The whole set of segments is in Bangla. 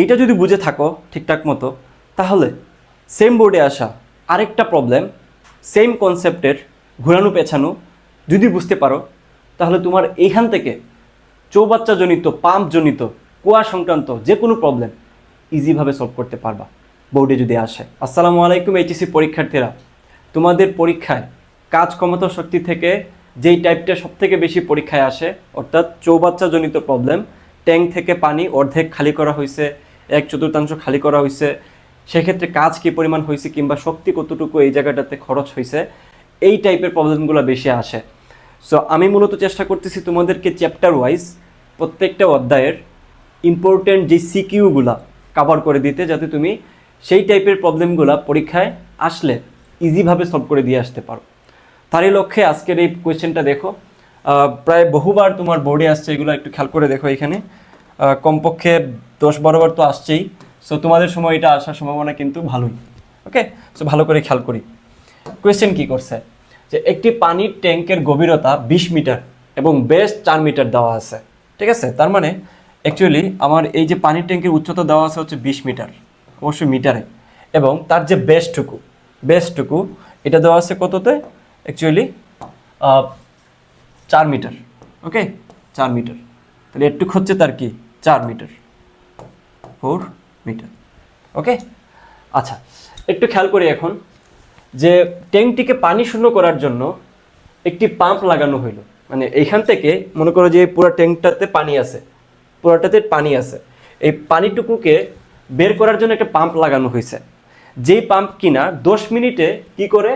এইটা যদি বুঝে থাকো ঠিকঠাক মতো, তাহলে সেম বোর্ডে আসা আরেকটা প্রবলেম সেম কনসেপ্টের ঘোরানো পেছানো যদি বুঝতে পারো, তাহলে তোমার এইখান থেকে চৌবাচ্চাজনিত পাম্পজনিত কুয়া সংক্রান্ত যে কোনো প্রবলেম ইজিভাবে সলভ করতে পারবা বোর্ডে যদি আসে। আসসালামু আলাইকুম এইচএসসি পরীক্ষার্থীরা। তোমাদের পরীক্ষায় কাজ ক্ষমতা শক্তি থেকে যেই টাইপটা সব থেকে বেশি পরীক্ষায় আসে, অর্থাৎ চৌবাচ্চাজনিত প্রবলেম ট্যাঙ্ক থেকে পানি অর্ধেক খালি করা হয়েছে এক চতুর্থাংশ খালি করা হয়েছে সেক্ষেত্রে কাজ কী পরিমাণ হয়েছে কিংবা শক্তি কতটুকু এই জায়গাটাতে খরচ হয়েছে এই টাইপের প্রবলেমগুলো বেশি আসে। সো আমি মূলত চেষ্টা করতেছি তোমাদেরকে চ্যাপ্টার ওয়াইজ প্রত্যেকটা অধ্যায়ের ইম্পর্টেন্ট যে সিকিউগুলা কাভার করে দিতে, যাতে তুমি সেই টাইপের প্রবলেমগুলো পরীক্ষায় আসলে ইজিভাবে সলভ করে দিয়ে আসতে পারো। তারই লক্ষ্যে আজকের এই কোয়েশ্চেনটা দেখো। প্রায় বহুবার তোমার বোর্ডে আসছে, এগুলো একটু খেয়াল করে দেখো এখানে। কমপক্ষে দশ বরাবর তো আসছেই। সো তোমাদের সময় এটা আসার সম্ভাবনা কিন্তু ভালোই। ওকে সো ভালো করে খেয়াল করি। কোয়েশ্চেন কি করছে? যে একটি পানির ট্যাঙ্কের গভীরতা বিশ মিটার এবং বেস চার মিটার দেওয়া আছে। ঠিক আছে? তার মানে অ্যাকচুয়ালি আমার এই যে পানির ট্যাঙ্কের উচ্চতা দেওয়া আছে হচ্ছে বিশ মিটার, অবশ্যই মিটারে। এবং তার যে বেসটুকু বেসটুকু এটা দেওয়া আছে কততে? অ্যাকচুয়ালি চার মিটার। ওকে চার মিটার। তাহলে একটুক হচ্ছে তার কি? চার মিটার। Four metre. ওকে? আচ্ছা একটু খেয়াল করি এখন যে ট্যাঙ্কটিকে পানি শূন্য করার জন্য একটি পাম্প লাগানো হইল। মানে এইখান থেকে মনে করো যে পুরো ট্যাঙ্কটাতে পানি আছে, পুরোটাতে পানি আছে। এই পানিটুকুকে বের করার জন্য একটা পাম্প লাগানো হয়েছে যেই পাম্প কিনা দশ মিনিটে কি করে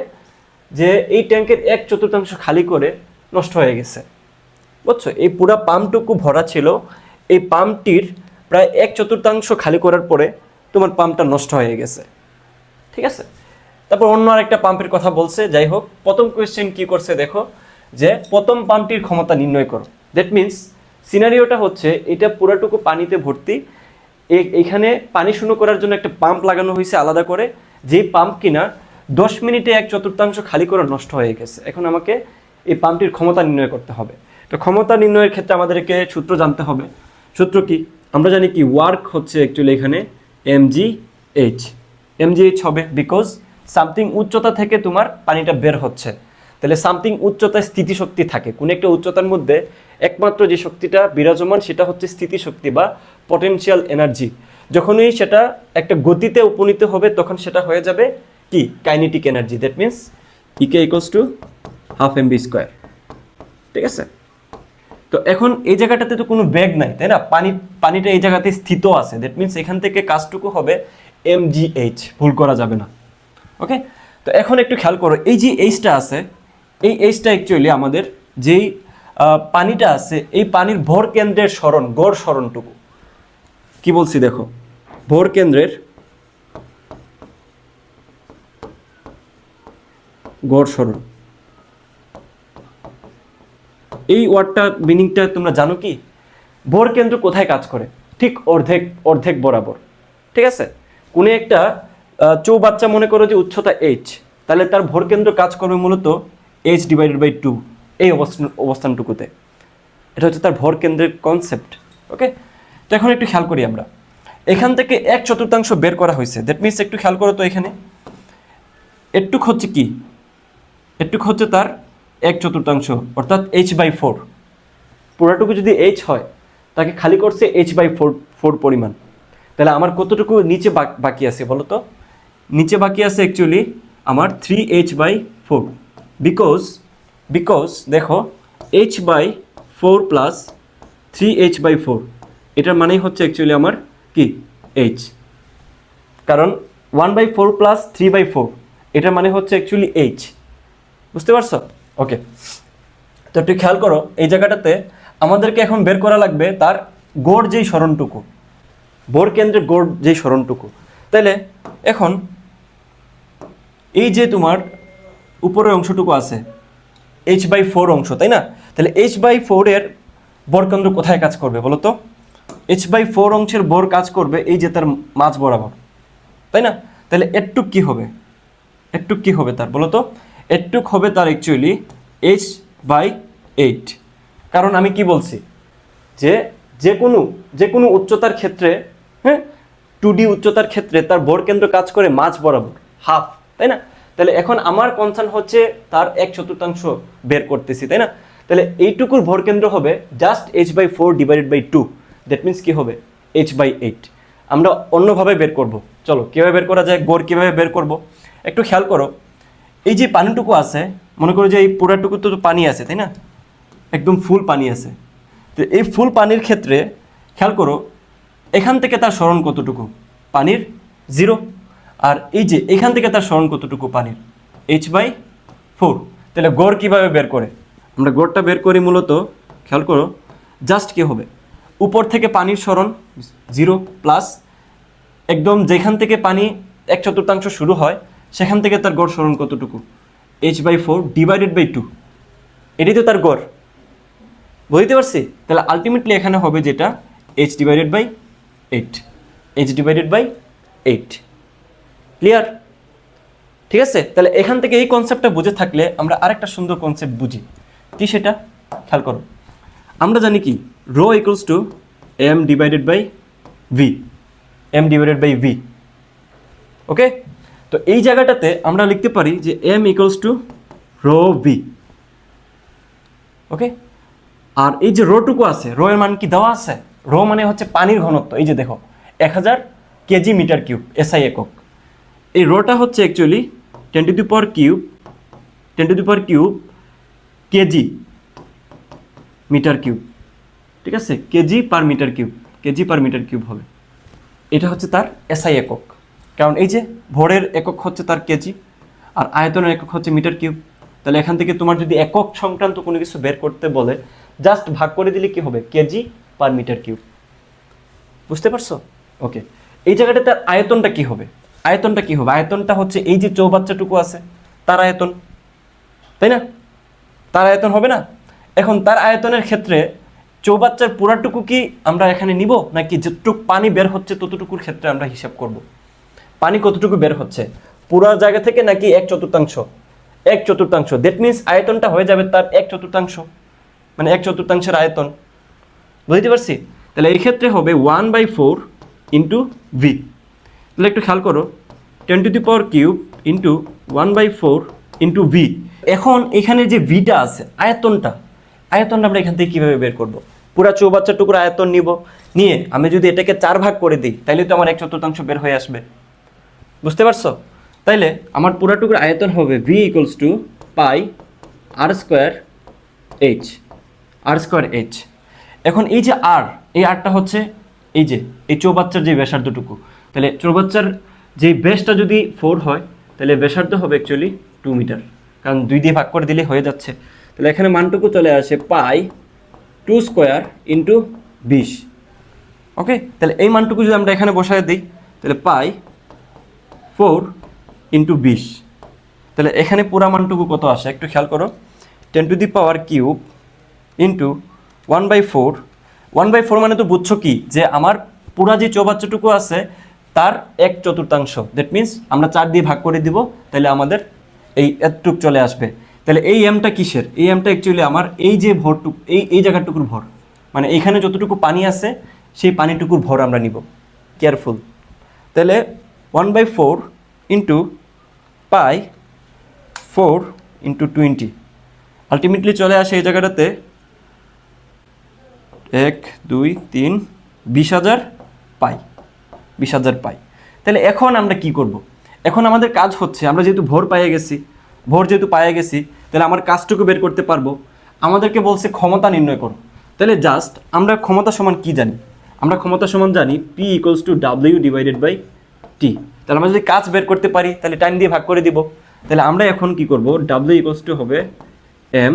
যে এই ট্যাঙ্কের এক চতুর্থাংশ খালি করে নষ্ট হয়ে গেছে। বুঝছ? এই পুরা পাম্পটুকু ভরা ছিল। এই পাম্পটির প্রায় এক চতুর্থাংশ খালি করার পরে তোমার পাম্পটা নষ্ট হয়ে গেছে। ঠিক আছে? তারপর অন্য আরেকটা পাম্পের কথা বলছে, যাই হোক, প্রথম কোয়েশ্চেন কি করছে দেখো, যে প্রথম পাম্পটির ক্ষমতা নির্ণয় করো। দ্যাট মিন্স সিনারিওটা হচ্ছে, এটা পুরাটুকু পানিতে ভর্তি এখানে পানি শূন্য করার জন্য একটা পাম্প লাগানো হয়েছে আলাদা করে যেই পাম্প কিনা দশ মিনিটে এক চতুর্থাংশ খালি করে নষ্ট হয়ে গেছে। এখন আমাকে এই পাম্পটির ক্ষমতা নির্ণয় করতে হবে। তো ক্ষমতা নির্ণয়ের ক্ষেত্রে আমাদেরকে সূত্র জানতে হবে। সূত্র কি? আমরা জানি কি ওয়ার্ক হচ্ছে অ্যাকচুয়ালি এখানে M G H M G H হবে বিকজ সামথিং উচ্চতা থেকে তোমার পানিটা বের হচ্ছে। তাহলে সামথিং উচ্চতায় স্থিতিশক্তি থাকে। কোনো একটা উচ্চতার মধ্যে একমাত্র যে শক্তিটা বিরাজমান, সেটা হচ্ছে স্থিতিশক্তি বা পটেনশিয়াল এনার্জি যখনই সেটা একটা গতিতে উপনীত হবে, তখন সেটা হয়ে যাবে কি? Kinetic energy that means EK equals to half M V square ঠিক আছে? তো এখন এই জায়গাটাতে তো কোনো ব্যাগ নাই, তাই না? পানি, পানিটা এই জায়গাতে স্থিত আছে। দ্যাট মিন্স এখান থেকে কাজটুকু হবে এম এইচ ভুল করা যাবে না। ওকে তো এখন একটু খেয়াল করো, এই যে এইচটা আছে, এই এইচটা অ্যাকচুয়ালি আমাদের যেই পানিটা আছে, এই পানির ভর কেন্দ্রের স্মরণ গড় স্মরণটুকু কি বলছি দেখো? ভর কেন্দ্রের গড় স্মরণ এই ওয়ার্ডটা মিনিংটা তোমরা জানো কি? ভোর কেন্দ্র কোথায় কাজ করে? ঠিক অর্ধেক অর্ধেক বরাবর। ঠিক আছে? কোনো একটা চৌবাচ্চা মনে করো যে উচ্চতা এইচ তাহলে তার ভোর কেন্দ্র কাজ করবে মূলত এইচ ডিভাইডেড বাই টু এই অবস্থান, অবস্থানটুকুতে। এটা হচ্ছে তার ভর কেন্দ্রের কনসেপ্ট ওকে তো এখন একটু খেয়াল করি আমরা। এখান থেকে এক চতুর্থাংশ বের করা হয়েছে। দ্যাট মিনস একটু খেয়াল করো তো এখানে। একটুক হচ্ছে কি? একটুক হচ্ছে তার এক চতুর্থাংশ, অর্থাৎ এইচ বাই ফোর পুরাটুকু যদি এইচ হয়, তাকে খালি করছে এইচ বাই ফোর ফোর পরিমাণ। তাহলে আমার কতটুকু নিচে বাক- আছে বলো তো? নিচে বাকি আছে অ্যাকচুয়ালি আমার three H by four because because দেখো H by four plus three H by four এটার মানেই হচ্ছে অ্যাকচুয়ালি আমার কি? এইচ কারণ one by four plus three by four এটার মানে হচ্ছে অ্যাকচুয়ালি এইচ বুঝতে পারছ? ওকে তো একটু খেয়াল করো, এই জায়গাটাতে আমাদেরকে এখন বের করা লাগবে তার গোড় যেই স্মরণটুকু। বোর কেন্দ্রের গোড় যেই স্মরণটুকু। তাইলে এখন এই যে তোমার উপরের অংশটুকু আছে এইচ বাই ফোর অংশ, তাই না? তাহলে এইচ বাই ফোরের বরকেন্দ্র কোথায় কাজ করবে বলো তো? এইচ বাই ফোর অংশের বোর কাজ করবে এই যে তার মাঝ বরাবর, তাই না? তাহলে একটুক কি হবে? একটুক কি হবে তার বলো তো? একটুক হবে তার অ্যাকচুয়ালি এইচ বাই এইট কারণ আমি কি বলছি? যে যে কোনো যে কোনো উচ্চতার ক্ষেত্রে হ্যাঁ? টু ডি উচ্চতার ক্ষেত্রে তার ভর কেন্দ্র কাজ করে মাঝ বরাবর হাফ তাই না? তাহলে এখন আমার কনসার্ন হচ্ছে তার এক চতুর্থাংশ বের করতেছি, তাই না? তাহলে এইটুকুর ভর কেন্দ্র হবে just H by four divided by two that means কি হবে? এইচ বাই এইট আমরা অন্যভাবে বের করব। চলো, কীভাবে বের করা যায়? গড় কীভাবে বের করব? একটু খেয়াল করো। এই যে পানিটুকু আছে, মনে করো যে এই পুরাটুকু তো পানি আছে, তাই না? একদম ফুল পানি আছে। তো এই ফুল পানির ক্ষেত্রে খেয়াল করো, এখান থেকে তার স্মরণ কতটুকু? পানির জিরো আর এই যে এখান থেকে তার স্মরণ কতটুকু? পানির এইচ বাই ফোর তাহলে গড় কীভাবে বের করে? আমরা গড়টা বের করি মূলত, খেয়াল করো জাস্ট কি হবে? উপর থেকে পানির স্মরণ জিরো প্লাস একদম যেখান থেকে পানি এক চতুর্থাংশ শুরু হয় সেখান থেকে তার গড় স্মরণ কতটুকু? H by four divided by two এটাই তো তার গড়। বুঝতে পারছি? তাহলে আলটিমেটলি এখানে হবে যেটা H divided by eight H divided by eight clear ঠিক আছে? তাহলে এখান থেকে এই কনসেপ্টটা বুঝে থাকলে আমরা আরেকটা সুন্দর কনসেপ্ট বুঝি। কি সেটা? খেয়াল করো। আমরা জানি কি? Rho equals to M divided by V M divided by V okay তো এই জায়গাটাতে আমরা লিখতে পারি যে M equals to rho V okay আর এই যে রোটুকু আছে রো এর মান কি দেওয়া আছে? রো মানে হচ্ছে পানির ঘনত্ব, এই যে দেখো, এক হাজার কেজি মিটার কিউব এসআই একক। এই রোটা হচ্ছে actually ten to power cube ten to power cube kg meter cube, ঠিক আছে? Kg per meter cube, kg per meter cube হবে। এটা হচ্ছে তার এসআই একক। কারণ এই যে ভরের একক হচ্ছে তার কেজি আর আয়তনের একক হচ্ছে মিটার কিউব তাহলে এখান থেকে তোমার যদি একক সংক্রান্ত কোনো কিছু বের করতে বলে জাস্ট ভাগ করে দিলে কি হবে? কেজি পার মিটার কিউব বুঝতে পারছ? ওকে এই জায়গাটা তার আয়তনটা কি হবে? আয়তনটা কি হবে? আয়তনটা হচ্ছে এই যে চৌবাচ্চাটুকু আছে, তার আয়তন। তাই না? তার আয়তন হবে না? এখন তার আয়তনের ক্ষেত্রে চৌবাচ্চার পুরাটুকু কি আমরা এখানে নিব? নাকি যতটুকু পানি বের হচ্ছে ততটুকুর ক্ষেত্রে আমরা হিসাব করব? কতটুকু বের হচ্ছে? পুরো জায়গা থেকে নাকি এক চতুর্থাংশ? এক চতুর্থাংশ। দ্যাট মিনস আয়তনটা হয়ে যাবে তার এক চতুর্থাংশ। মানে এক চতুর্থাংশের আয়তন। বুঝতে পারছি? তাহলে এই ক্ষেত্রে হবে one by four into V তাহলে একটু খেয়াল করো। Ten to the power cube into one by four into V এখন এখানে যে ভিটা আছে, আয়তনটা আয়তনটা আমরা এখান থেকে কীভাবে বের করব? পুরা চৌবাচ্চার টুকরো আয়তন নিব। নিয়ে আমি যদি এটাকে চার ভাগ করে দিই তাহলে তো আমার এক চতুর্থাংশ বের হয়ে আসবে। বুঝতে পারছ? তাইলে আমার পুরা টুকরো আয়তন হবে V equals to pi R square H R square H এখন এই যে আর এই আরটা হচ্ছে এই যে, এই চৌবাচ্চার যে ব্যাসার্ধটুকু। তাহলে চৌবাচ্চার যে বেসটা যদি ফোর হয় তাহলে ব্যাসার্ধ হবে অ্যাকচুয়ালি টু মিটার কারণ দুই দিয়ে ভাগ করে দিলে হয়ে যাচ্ছে। তাহলে এখানে মানটুকু চলে আসে পাই টু স্কোয়ার ইন্টু বিশ। ওকে তাহলে এই মানটুকু যদি আমরা এখানে বসায় দিই তাহলে পাই ফোর ইন্টু বিশ। তাহলে এখানে পুরা মানটুকু কত আসে? একটু খেয়াল করো। Ten to the power cube into one by four. One by four মানে তো বুঝছ কি? যে আমার পুরা যে চৌবাচ্চাটুকু আছে, তার এক চতুর্থাংশ। দ্যাট মিন্স আমরা চার দিয়ে ভাগ করে দিব, তাহলে আমাদের এই এতটুক চলে আসবে। তাহলে এই এমটা কিসের? এই এমটা অ্যাকচুয়ালি আমার এই যে ভরটুকু এই এই জায়গাটুকুর ভর। মানে এইখানে যতটুকু পানি আছে, সেই পানিটুকুর ভর আমরা নিব। কেয়ারফুল তাহলে one by four into pi four into twenty. Ultimately চলে আসে এই জায়গাটাতে এক, দুই, তিন, বিশ হাজার পাই, বিশ হাজার পাই। তাহলে এখন আমরা কি করব। এখন আমাদের কাজ হচ্ছে, আমরা যেহেতু ভোর পাইয়ে গেছি, ভোর যেহেতু পাইয়ে গেছি, তাহলে আমার কাজটুকু বের করতে পারব। আমাদেরকে বলছে ক্ষমতা নির্ণয় করো। তাহলে জাস্ট আমরা ক্ষমতা সমান কি জানি? আমরা ক্ষমতা সমান জানি P equals to W divided by T তাহলে আমরা যদি কাজ বের করতে পারি, তাহলে টাইম দিয়ে ভাগ করে দিব। তাহলে আমরা এখন কি করব? ডাব্লিউ ইকুয়ালস টু হবে এম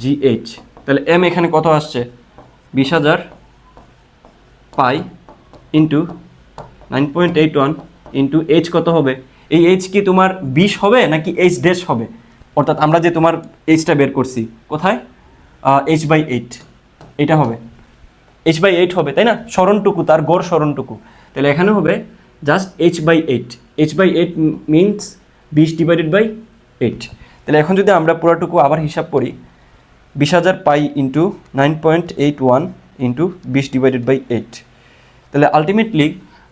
জি এইচ তাহলে এম এখানে কত আসছে? বিশ হাজার pi into nine point eight one into H কত হবে? এই এইচ কি তোমার বিশ হবে নাকি এইচ ড্যাশ হবে? অর্থাৎ আমরা যে তোমার এইচটা বের করছি, কোথায়? এইচ বাই এইট এটা হবে। এইচ বাই এইট হবে, তাই না? স্মরণটুকু, তার গড় স্মরণটুকু। তাহলে এখানে হবে just H by eight H by eight means বিশ ডিভাইডেড বাই এইট তাহলে এখন যদি আমরা পুরাটুকু আবার হিসাব করি, বিশ হাজার pi into nine point eight one into বিশ ডিভাইডেড বাই এইট তাহলে আলটিমেটলি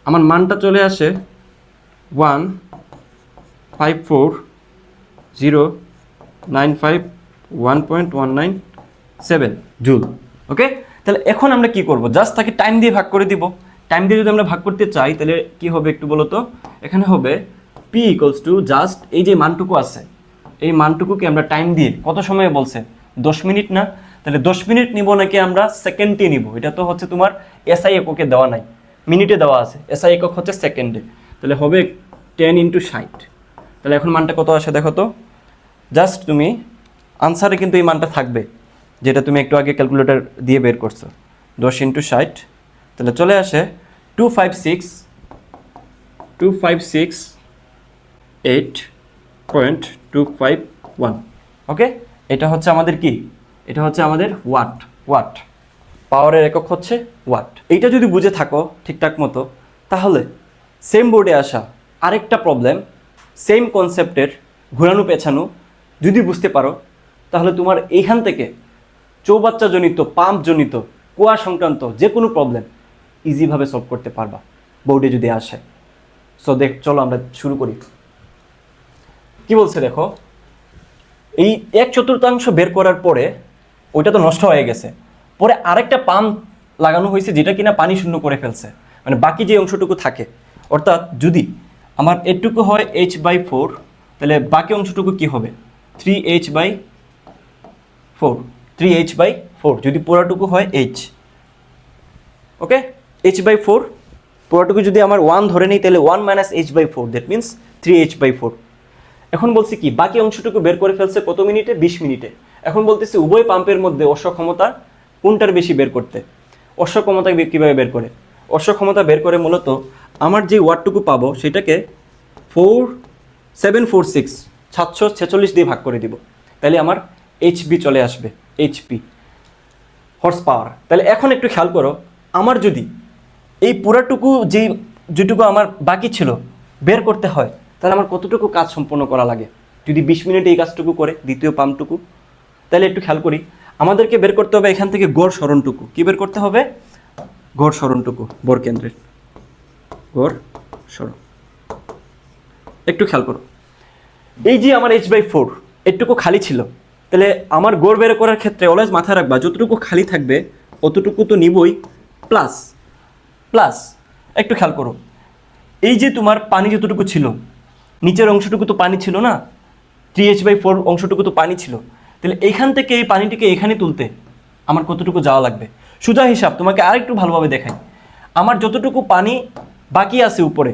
আমার মানটা চলে আসে one five four zero nine five one point one nine seven joule okay তাহলে এখন আমরা কি করব? জাস্ট তাকে টাইম দিয়ে ভাগ করে দিব। টাইম দিয়ে যদি আমরা ভাগ করতে চাই, তাহলে কি হবে একটু বলো তো? এখানে হবে পি ইকলস টু জাস্ট এই যে মানটুকু আছে, এই মানটুকুকে আমরা টাইম দিয়ে কত সময় বলছে? দশ মিনিট না? তাহলে দশ মিনিট নিব নাকি আমরা সেকেন্ডে নিব? এটা তো হচ্ছে তোমার এসআই এককে দেওয়া নাই। মিনিটে দেওয়া আছে। এসআই একক হচ্ছে সেকেন্ডে তাহলে হবে টেন ইন্টু ষাট। তাহলে এখন মানটা কত আসে দেখো তো? জাস্ট তুমি আনসারে কিন্তু এই মানটা থাকবে, যেটা তুমি একটু আগে ক্যালকুলেটর দিয়ে বের করছ। দশ ইন্টু ষাট। তাহলে চলে আসে two five six two five six eight point two five one okay এটা হচ্ছে আমাদের কি? এটা হচ্ছে আমাদের ওয়াট ওয়াট পাওয়ারের একক হচ্ছে ওয়াট এইটা যদি বুঝে থাকো ঠিকঠাক মতো, তাহলে সেম বোর্ডে আসা আরেকটা প্রবলেম সেম কনসেপ্টের ঘোরানো পেছানো যদি বুঝতে পারো, তাহলে তোমার এইখান থেকে চৌবাচ্চাজনিত, পাম্পজনিত, কুয়া সংক্রান্ত যে কোনো প্রবলেম ইজিভাবে সলভ করতে পারবা বোর্ডে যদি আসে। সো দেখ, চলো আমরা শুরু করি। কি বলছে দেখো? এই এক চতুর্থাংশ বের করার পরে ওইটা তো নষ্ট হয়ে গেছে। পরে আরেকটা পাম্প লাগানো হয়েছে যেটা কিনা পানি শূন্য করে ফেলছে। মানে বাকি যে অংশটুকু থাকে। অর্থাৎ যদি আমার এটুকু হয় এইচ বাই ফোর তাহলে বাকি অংশটুকু কি হবে? Three H by four three H by four যদি পুরাটুকু হয় H okay H by four পুরাটুকু যদি আমার ওয়ান ধরে নিই, তাহলে one minus H by four that means three H by four এখন বলছি কি, বাকি অংশটুকু বের করে ফেলছে কত মিনিটে? বিশ মিনিটে। এখন বলতেছি উভয় পাম্পের মধ্যে অসক্ষমতা কোনটার বেশি বের করতে? অসক্ষমতা বে- কীভাবে বের করে? অসক্ষমতা বের করে মূলত আমার যে ওয়ার্ডটুকু পাবো, সেটাকে ফোর সেভেন ফোর সিক্স সাতশো ছেচল্লিশ দিয়ে ভাগ করে দিব। তাহলে আমার এইচপি চলে আসবে এইচপি হর্স পাওয়ার তাহলে এখন একটু খেয়াল করো, আমার যদি এই পুরাটুকু যেই যেটুকু আমার বাকি ছিল বের করতে হয়, তাহলে আমার কতটুকু কাজ সম্পন্ন করা লাগে? যদি বিশ মিনিটে এই কাজটুকু করে, দ্বিতীয় পাম্পটুকু, তাহলে একটু খেয়াল করি। আমাদেরকে বের করতে হবে এখান থেকে গড় সরণটুকু। কী বের করতে হবে? গড় সরণটুকু, বর কেন্দ্রের। গড় সরণ। একটু খেয়াল করো। এই যে আমার এইচ বাই ফোর এটুকু খালি ছিল, তাহলে আমার গড় বের করার ক্ষেত্রে অলওয়েজ মাথায় রাখবা, যতটুকু খালি থাকবে, অতটুকু তো নিবই প্লাস প্লাস একটু খেয়াল করো, এই যে তোমার পানি যতটুকু ছিল, নিচের অংশটুকু তো পানি ছিল না থ্রি এইচ বাই ফোর অংশটুকু তো পানি ছিল, তাহলে এইখান থেকে এই পানিটিকে এখানে তুলতে আমার কতটুকু যাওয়া লাগবে? সুজা হিসাব, তোমাকে আরেকটু ভালোভাবে দেখাই, আমার যতটুকু পানি বাকি আছে উপরে,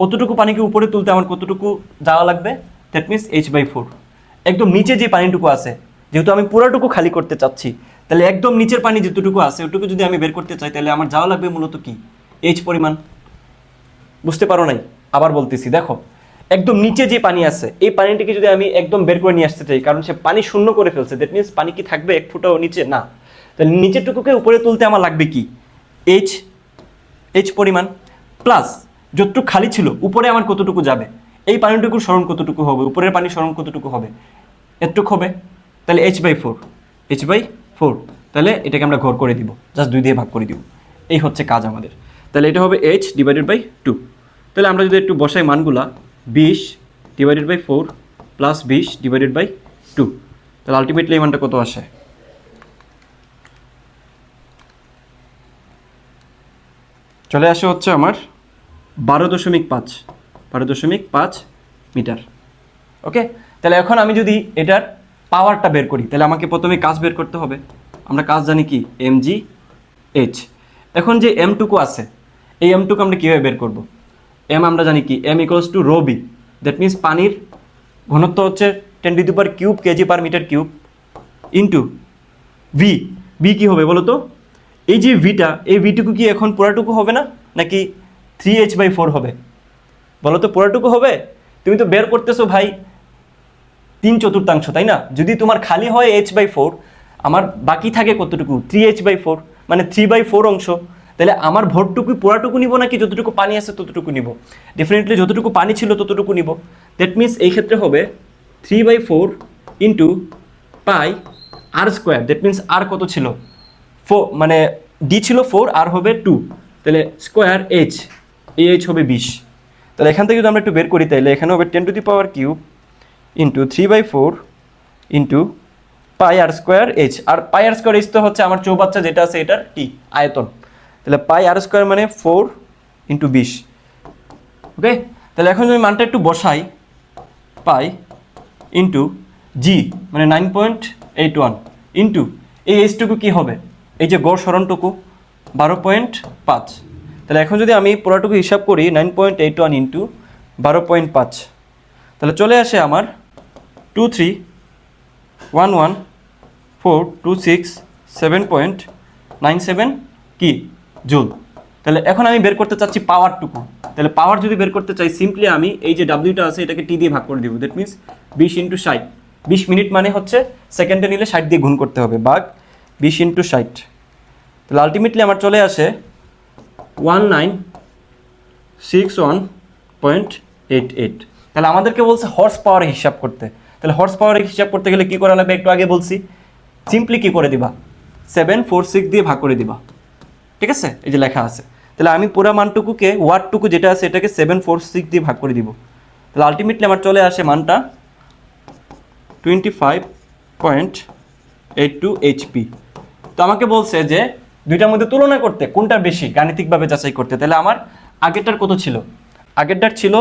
অতটুকু পানিকে উপরে তুলতে আমার কতটুকু যাওয়া লাগবে? That means H by four একদম নিচে যে পানিটুকু আছে, যেহেতু আমি পুরাটুকু খালি করতে চাচ্ছি, তাহলে একদম নিচের পানি যেটুকু আছে, ওটুকু যদি আমি বের করতে চাই, তাহলে আমার যাওয়া লাগবে মূলত কি? এইচ পরিমাণ। বুঝতে পারো নাই? আবার বলতেছি, দেখো, একদম নিচে যে পানি আছে, এই পানিটিকে যদি আমি একদম বের করে নিয়ে আসতে চাই, কারণ সে পানি শূন্য করে ফেলছে দ্যাট মিনস পানি কি থাকবে এক ফুটাও নিচে? না। তাহলে নিচেরটুকুকে উপরে তুলতে আমার লাগবে কি? এইচ এইচ পরিমাণ প্লাস যতটুকু খালি ছিল, উপরে আমার কতটুকু যাবে? এই পানিটুকুর স্মরণ কতটুকু হবে? উপরের পানির স্মরণ কতটুকু হবে? এতটুকু হবে? তাহলে H by four H by four তাহলে এটাকে আমরা ঘর করে দিব জাস্ট দুই দিয়ে ভাগ করে দিব। এই হচ্ছে কাজ আমাদের। তাহলে এটা হবে এইচ ডিভাইডেড বাই টু তাহলে আমরা যদি একটু বসাই মানগুলা, বিশ ডিভাইডেড বাই ফোর প্লাস বিশ ডিভাইডেড বাই টু তাহলে আলটিমেটলি এই মানটা কত আসে? চলে আসে হচ্ছে আমার বারো দশমিক পাঁচ, বারো দশমিক পাঁচ মিটার। ওকে? তাহলে এখন আমি যদি এটার পাওয়ারটা বের করি, তাহলে আমাকে প্রথমে কাজ বের করতে হবে। আমরা কাজ জানি কি? এম জি এইচ এখন যে এমটুকু আছে এই এমটুকু আমরা কীভাবে বের করব? এম আমরা জানি কি? M equals to rho B that means পানির ঘনত্ব হচ্ছে ten to per cube kg per meter cube into V V কী হবে বলো তো? এই যে ভিটা এই ভিটুকু কি এখন পুরাটুকু হবে না? নাকি থ্রি এইচ বাই ফোর হবে? বলো তো পুরাটুকু হবে? তুমি তো বের করতেছো ভাই তিন চতুর্থাংশ, তাই না? যদি তোমার খালি হয় এইচ বাই ফোর আমার বাকি থাকে কতটুকু? থ্রি এইচ বাই ফোর মানে থ্রি বাই ফোর অংশ। তাহলে আমার ভোটটুকু পোড়াটুকু নিব নাকি যতটুকু পানি আছে ততটুকু নিব? ডেফিনেটলি যতটুকু পানি ছিল ততটুকু নিব। দ্যাট মিনস এই ক্ষেত্রে হবে three by four into pi R square that means R কত ছিল? ফোর মানে ডি ছিল ফোর আর হবে টু তাহলে স্কোয়ার এইচ এই এইচ হবে বিশ। তাহলে এখান থেকে যদি আমরা একটু বের করি, তাহলে এখানে হবে ten to the power cube into three by four into pi R square H R pi R square H তো হচ্ছে আমার চৌবাচ্চা যেটা আছে, এটার টি আয়তন। তাহলে পাই আর স্কোয়ার মানে ফোর ইন্টু বিশ। ওকে তাহলে এখন যদি মানটা একটু বসাই, পাই ইন্টু জি মানে nine point eight one into এই এইচটুকু কী হবে? এই যে গড় সরণটুকু, বারো পয়েন্ট পাঁচ। তাহলে এখন যদি আমি পুরোটুকু হিসাব করি nine point eight one into বারো পয়েন্ট পাঁচ। তাহলে চলে আসে আমার two three one one four two six seven point nine seven কি? জুল। তাহলে এখন আমি বের করতে চাচ্ছি পাওয়ারটুকু তাহলে পাওয়ার যদি বের করতে চাই সিম্পলি আমি এই যে ডাব্লিউটা আছে, এটাকে টি দিয়ে ভাগ করে দিব। দ্যাট মিনস বিশ ইন্টু ষাট। বিশ মিনিট মানে হচ্ছে সেকেন্ডে নিলে ষাট দিয়ে গুণ করতে হবে। বাঘ, বিশ ইন্টু ষাট। তাহলে আলটিমেটলি আমার চলে আসে one nine six one point eight eight তাহলে আমাদেরকে বলছে হর্স পাওয়ার হিসাব করতে। তাহলে হর্স পাওয়ার হিসাব করতে গেলে কী করা লাগবে? একটু আগে বলছি। সিম্পলি কী করে দিবা? সেভেন ফোর সিক্স দিয়ে ভাগ করে দিবা। ঠিক আছে? এই যে লেখা আছে। তাহলে আমি পুরো মানটুকুকে, ওয়ার্ডটুকু যেটা আছে, এটাকে সেভেন ফোর সিক্স দিয়ে ভাগ করে দিব। তাহলে আলটিমেটলি আমার চলে আসে মানটা twenty five point eight two HP তো আমাকে বলছে যে, দুইটার মধ্যে তুলনা করতে, কোনটা বেশি, গাণিতিকভাবে যাচাই করতে। তাহলে আমার আগেরটার কত ছিল? আগেরটার ছিল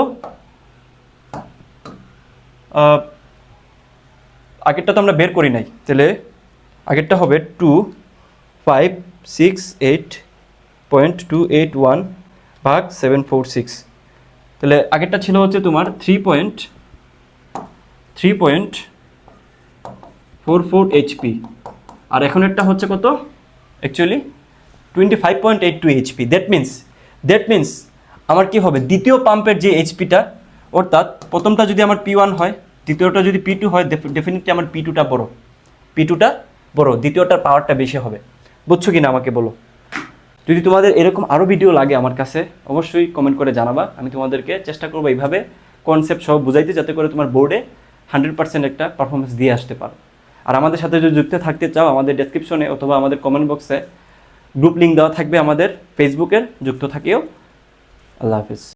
আগেরটা তো আমরা বের করি নাই। তাহলে আগেরটা হবে two five six eight point two eight one ভাগ সেভেন ফোর সিক্স তাহলে আগেরটা ছিল হচ্ছে তোমার three point three point four four HP আর এখন একটা হচ্ছে কত? Actually twenty five point eight two HP that means that means আমার কি হবে? দ্বিতীয় পাম্পের যে এইচপিটা অর্থাৎ প্রথমটা যদি আমার পি ওয়ান হয়, দ্বিতীয়টা যদি পি টু হয় ডেফিনেটলি আমার পি টুটা বড়। পি টুটা বড়, দ্বিতীয়টার পাওয়ারটা বেশি হবে। বুঝছ কি না আমাকে বলো? যদি তোমাদের এরকম আরও ভিডিও লাগে আমার কাছে, অবশ্যই কমেন্ট করে জানাবা। আমি তোমাদেরকে চেষ্টা করব এইভাবে কনসেপ্ট সব বুঝাইতে, যাতে করে তোমার বোর্ডে হান্ড্রেড পার্সেন্ট একটা পারফরমেন্স দিয়ে আসতে পারো। আর আমাদের সাথে যদি যুক্ত থাকতে চাও, আমাদের ডেসক্রিপশনে অথবা আমাদের কমেন্ট বক্সে গ্রুপ লিঙ্ক দেওয়া থাকবে আমাদের ফেসবুকের যুক্ত থাকিও। আল্লাহ হাফিজ।